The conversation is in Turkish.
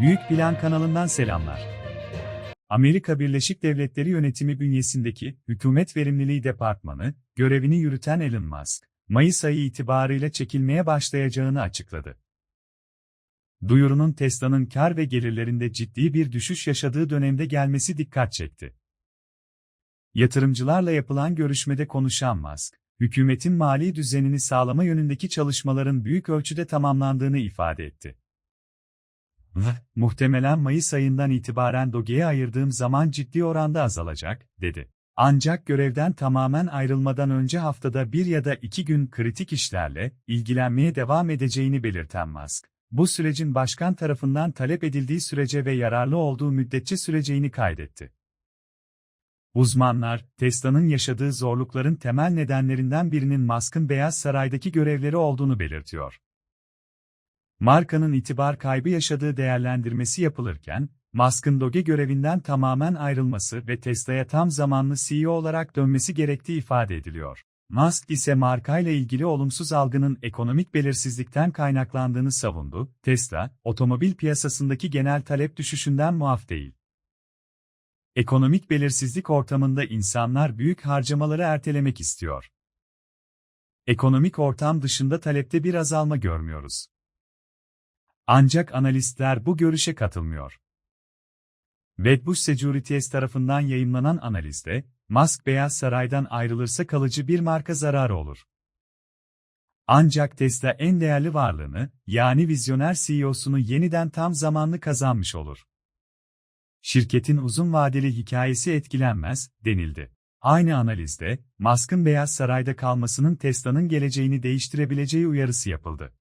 Büyük Plan kanalından selamlar. Amerika Birleşik Devletleri yönetimi bünyesindeki Hükümet Verimliliği Departmanı, görevini yürüten Elon Musk, Mayıs ayı itibarıyla çekilmeye başlayacağını açıkladı. Duyurunun Tesla'nın kar ve gelirlerinde ciddi bir düşüş yaşadığı dönemde gelmesi dikkat çekti. Yatırımcılarla yapılan görüşmede konuşan Musk, hükümetin mali düzenini sağlama yönündeki çalışmaların büyük ölçüde tamamlandığını ifade etti. Muhtemelen Mayıs ayından itibaren Doge'ye ayırdığım zaman ciddi oranda azalacak, dedi. Ancak görevden tamamen ayrılmadan önce haftada bir ya da iki gün kritik işlerle ilgilenmeye devam edeceğini belirten Musk, bu sürecin başkan tarafından talep edildiği sürece ve yararlı olduğu müddetçe süreceğini kaydetti. Uzmanlar, Tesla'nın yaşadığı zorlukların temel nedenlerinden birinin Musk'ın Beyaz Saray'daki görevleri olduğunu belirtiyor. Markanın itibar kaybı yaşadığı değerlendirmesi yapılırken, Musk'ın Doge görevinden tamamen ayrılması ve Tesla'ya tam zamanlı CEO olarak dönmesi gerektiği ifade ediliyor. Musk ise markayla ilgili olumsuz algının ekonomik belirsizlikten kaynaklandığını savundu. Tesla, otomobil piyasasındaki genel talep düşüşünden muaf değil. Ekonomik belirsizlik ortamında insanlar büyük harcamaları ertelemek istiyor. Ekonomik ortam dışında talepte bir azalma görmüyoruz. Ancak analistler bu görüşe katılmıyor. Wedbush Securities tarafından yayınlanan analizde, Musk Beyaz Saray'dan ayrılırsa kalıcı bir marka zararı olur. Ancak Tesla en değerli varlığını, yani vizyoner CEO'sunu yeniden tam zamanlı kazanmış olur. Şirketin uzun vadeli hikayesi etkilenmez, denildi. Aynı analizde, Musk'ın Beyaz Saray'da kalmasının Tesla'nın geleceğini değiştirebileceği uyarısı yapıldı.